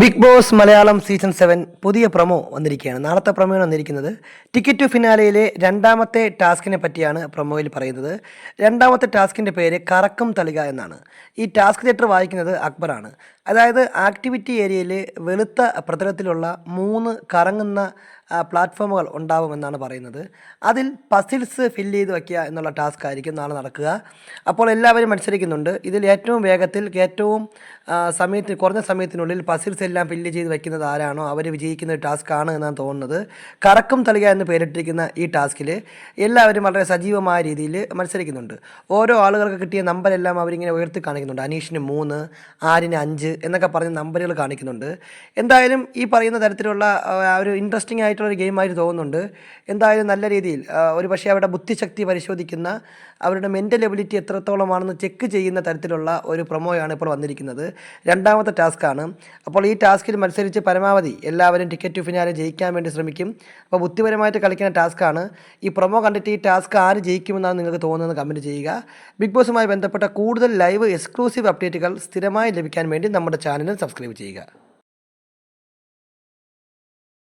Big Boss Malayalam season seven പുതിയ promo വന്നിരിക്കുകയാണ്. നാളത്തെ പ്രൊമോ വന്നിരിക്കുന്നത്. ടിക്കറ്റ് ടു ഫിനാലയിലെ രണ്ടാമത്തെ ടാസ്കിനെ പറ്റിയാണ് പ്രൊമോയിൽ പറയുന്നത്. രണ്ടാമത്തെ ടാസ്കിന്റെ പേര് കറക്കം തളിക എന്നാണ്. ഈ ടാസ്ക് ലെറ്റർ വായിക്കുന്നത് അക്ബറാണ്. അതായത് ആക്ടിവിറ്റി ഏരിയയിൽ വെളുത്ത പ്രതലത്തിലുള്ള മൂന്ന് കറങ്ങുന്ന പ്ലാറ്റ്ഫോമുകൾ ഉണ്ടാവുമെന്നാണ് പറയുന്നത്. അതിൽ പസിൽസ് ഫില്ല് ചെയ്ത് വയ്ക്കുക എന്നുള്ള ടാസ്ക് ആയിരിക്കും നാളെ നടക്കുക. അപ്പോൾ എല്ലാവരും മത്സരിക്കുന്നുണ്ട്. ഇതിൽ ഏറ്റവും വേഗത്തിൽ ഏറ്റവും സമയത്ത് കുറഞ്ഞ സമയത്തിനുള്ളിൽ പസിൽസ് എല്ലാം ഫില്ല് ചെയ്ത് വയ്ക്കുന്നത് ആരാണോ അവർ വിജയിക്കുന്ന ടാസ്ക് ആണ് എന്നാണ് തോന്നുന്നത്. കറക്കും തളിക എന്ന് പേരിട്ടിരിക്കുന്ന ഈ ടാസ്കിൽ എല്ലാവരും വളരെ സജീവമായ രീതിയിൽ മത്സരിക്കുന്നുണ്ട്. ഓരോ ആളുകൾക്ക് കിട്ടിയ നമ്പരെല്ലാം അവരിങ്ങനെ ഉയർത്തി കാണിക്കുന്നുണ്ട്. അനീഷിന് മൂന്ന് ആരിന് അഞ്ച് എന്നൊക്കെ പറഞ്ഞ് നമ്പറുകൾ കാണിക്കുന്നുണ്ട്. എന്തായാലും ഈ പറയുന്ന തരത്തിലുള്ള ഒരു ഇൻട്രസ്റ്റിംഗ് ആയിട്ടുള്ള ഒരു ഗെയിമായിട്ട് തോന്നുന്നുണ്ട്. എന്തായാലും നല്ല രീതിയിൽ ഒരു പക്ഷേ അവരുടെ ബുദ്ധിശക്തി പരിശോധിക്കുന്ന അവരുടെ മെന്റൽ എബിലിറ്റി എത്രത്തോളമാണെന്ന് ചെക്ക് ചെയ്യുന്ന തരത്തിലുള്ള ഒരു പ്രൊമോയാണ് ഇപ്പോൾ വന്നിരിക്കുന്നത്. രണ്ടാമത്തെ ടാസ്ക്കാണ്. അപ്പോൾ ഈ ടാസ്കിൽ മത്സരിച്ച് പരമാവധി എല്ലാവരും ടിക്കറ്റ് ഫിനാലെ ജയിക്കാൻ വേണ്ടി ശ്രമിക്കും. അപ്പോൾ ബുദ്ധിപരമായിട്ട് കളിക്കുന്ന ടാസ്ക്കാണ്. ഈ പ്രൊമോ കണ്ടിട്ട് ഈ ടാസ്ക് ആര് ജയിക്കുമെന്നാണ് നിങ്ങൾക്ക് തോന്നുന്നത് കമന്റ് ചെയ്യുക. ബിഗ് ബോസുമായി ബന്ധപ്പെട്ട കൂടുതൽ ലൈവ് എക്സ്ക്ലൂസീവ് അപ്ഡേറ്റുകൾ സ്ഥിരമായി ലഭിക്കാൻ വേണ്ടി നമ്മുടെ ചാനൽ സബ്സ്ക്രൈബ് ചെയ്യുക.